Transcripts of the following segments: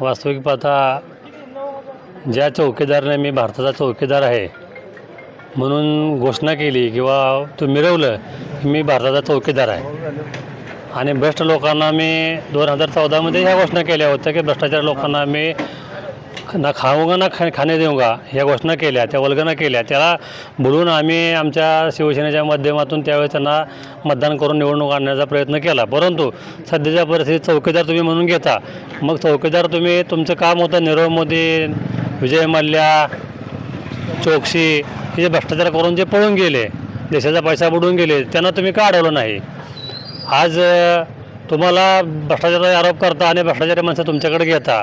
वास्तविक पाहता ज्या चौकीदाराने मी भारताचा चौकीदार आहे म्हणून घोषणा केली किंवा तू मिरवलं की मी भारताचा चौकीदार आहे. आणि भ्रष्ट लोकांना मी दोन हजार चौदामध्ये ह्या घोषणा केल्या होत्या की भ्रष्टाचार लोकांना मी ना खाऊंगा ना खा खाणे देऊंगा ह्या घोषणा केल्या त्या वल्गना केल्या. त्याला बोलून आम्ही आमच्या शिवसेनेच्या माध्यमातून त्यावेळेस त्यांना मतदान करून निवडणूक आणण्याचा प्रयत्न केला. परंतु सध्याच्या परिस्थितीत चौकीदार तुम्ही म्हणून घेता. मग चौकीदार तुम्ही तुमचं काम होतं नीरव मोदी विजय मल्ल्या चोक्सी हे जे भ्रष्टाचार करून जे पळून गेले देशाचा पैसा बुडून गेले त्यांना तुम्ही का अडवलं नाही? आज तुम्हाला भ्रष्टाचाराचा आरोप करता आणि भ्रष्टाचारी माणसं तुमच्याकडे घेता.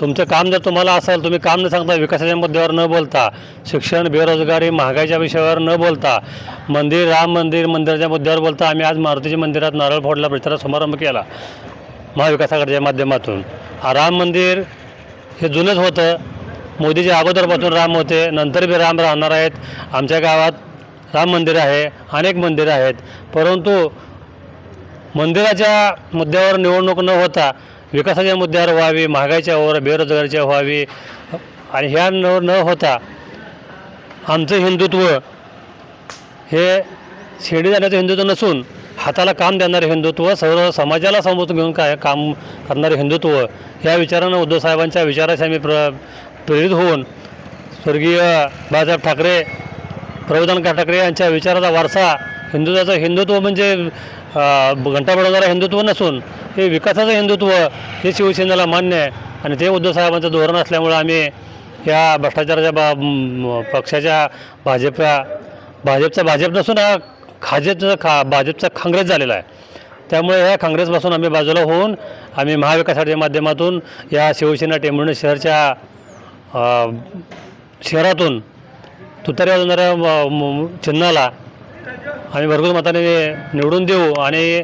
तुमचं काम जर तुम्हाला असेल तुम्ही काम न सांगता विकासाच्या मुद्द्यावर न बोलता शिक्षण बेरोजगारी महागाईच्या विषयावर न बोलता मंदिर राम मंदिर मंदिराच्या मुद्द्यावर बोलता आम्ही आज मारुतीच्या मंदिरात नारळ फोडला प्रचार समारंभ केला महाविकास आघाडीच्या माध्यमातून राम मंदिर हे जुनंच होतं. मोदीच्या अगोदरपासून राम होते नंतर बी राम राहणार आहेत. आमच्या गावात राम मंदिर आहे अनेक मंदिरं आहेत. परंतु मंदिराच्या मुद्द्यावर निवडणूक न होता विकासाच्या मुद्द्यावर व्हावी महागाईच्या वर बेरोजगारीच्या व्हावी आणि ह्या न न होता आमचं हिंदुत्व हे शिर्डी जाण्याचं हिंदुत्व नसून हाताला काम देणारे हिंदुत्व सर्व समाजाला समोर घेऊन काय काम करणारे हिंदुत्व या विचारानं उद्धव साहेबांच्या विचाराशी आम्ही प्र प्रेरित होऊन स्वर्गीय बाळासाहेब ठाकरे प्रबोधन ठाकरे यांच्या विचाराचा वारसा हिंदुत्वाचं हिंदुत्व म्हणजे घंटा बडवणारा हिंदुत्व नसून हे विकासाचं हिंदुत्व हे शिवसेनेला मान्य आहे. आणि ते उद्धव साहेबांचं धोरण असल्यामुळं आम्ही या भ्रष्टाचाराच्या बा पक्षाच्या भाजपच्या भाजपचा भाजप नसून हा खाजेचा खा भाजपचा काँग्रेस झालेला आहे. त्यामुळे ह्या काँग्रेसपासून आम्ही बाजूला होऊन आम्ही महाविकासाच्या माध्यमातून या शिवसेना टेंभुर्णी शहरच्या शहरातून तुतारी वाजवणाऱ्या म- चिन्हाला आम्ही भरघोस मताने निवडून देऊ आणि